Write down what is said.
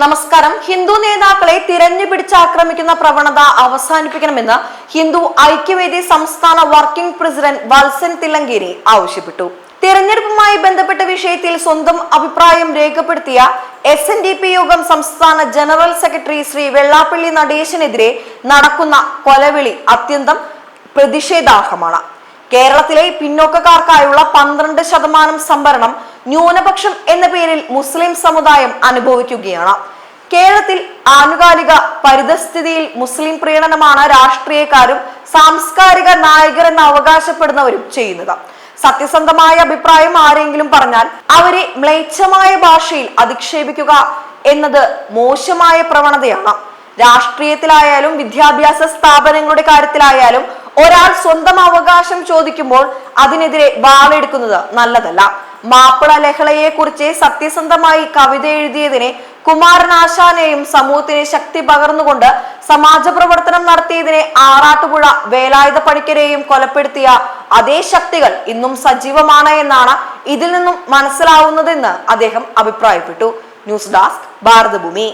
നമസ്കാരം. ഹിന്ദു നേതാക്കളെ തിരഞ്ഞു പിടിച്ച് ആക്രമിക്കുന്ന പ്രവണത അവസാനിപ്പിക്കണമെന്ന് ഹിന്ദു ഐക്യവേദി സംസ്ഥാന വർക്കിംഗ് പ്രസിഡന്റ് വത്സൻ തില്ലങ്കേരി ആവശ്യപ്പെട്ടു. തിരഞ്ഞെടുപ്പുമായി ബന്ധപ്പെട്ട വിഷയത്തിൽ സ്വന്തം അഭിപ്രായം രേഖപ്പെടുത്തിയ എസ് എൻ ഡി പി യോഗം സംസ്ഥാന ജനറൽ സെക്രട്ടറി ശ്രീ വെള്ളാപ്പള്ളി നടേശനെതിരെ നടക്കുന്ന കൊലവിളി അത്യന്തം പ്രതിഷേധാർഹമാണ്. കേരളത്തിലെ പിന്നോക്കക്കാർക്കായുള്ള പന്ത്രണ്ട് ശതമാനം സംവരണം ന്യൂനപക്ഷം എന്ന പേരിൽ മുസ്ലിം സമുദായം അനുഭവിക്കുകയാണ്. കേരളത്തിൽ ആനുകാലിക പരിതസ്ഥിതിയിൽ മുസ്ലിം പ്രീണനമാണ് രാഷ്ട്രീയക്കാരും സാംസ്കാരിക നായകരെന്ന് അവകാശപ്പെടുന്നവരും ചെയ്യുന്നത്. സത്യസന്ധമായ അഭിപ്രായം ആരെങ്കിലും പറഞ്ഞാൽ അവരെ മ്ലേച്ഛമായ ഭാഷയിൽ അധിക്ഷേപിക്കുക എന്നത് മോശമായ പ്രവണതയാണ്. രാഷ്ട്രീയത്തിലായാലും വിദ്യാഭ്യാസ സ്ഥാപനങ്ങളുടെ കാര്യത്തിലായാലും ഒരാൾ സ്വന്തം അവകാശം ചോദിക്കുമ്പോൾ അതിനെതിരെ വാളെടുക്കുന്നത് നല്ലതല്ല. മാപ്പിള ലഹളയെ കുറിച്ച് സത്യസന്ധമായി കവിത എഴുതിയതിനെ കുമാരനാശാനെയും സമൂഹത്തിന് ശക്തി പകർന്നുകൊണ്ട് സമാജ പ്രവർത്തനം നടത്തിയതിനെ ആറാട്ടുപുഴ വേലായുധ പണിക്കരെയും കൊലപ്പെടുത്തിയ അതേ ശക്തികൾ ഇന്നും സജീവമാണ് എന്നാണ് ഇതിൽ നിന്നും മനസ്സിലാവുന്നതെന്ന് അദ്ദേഹം അഭിപ്രായപ്പെട്ടു. News desk Bharathabhoomi.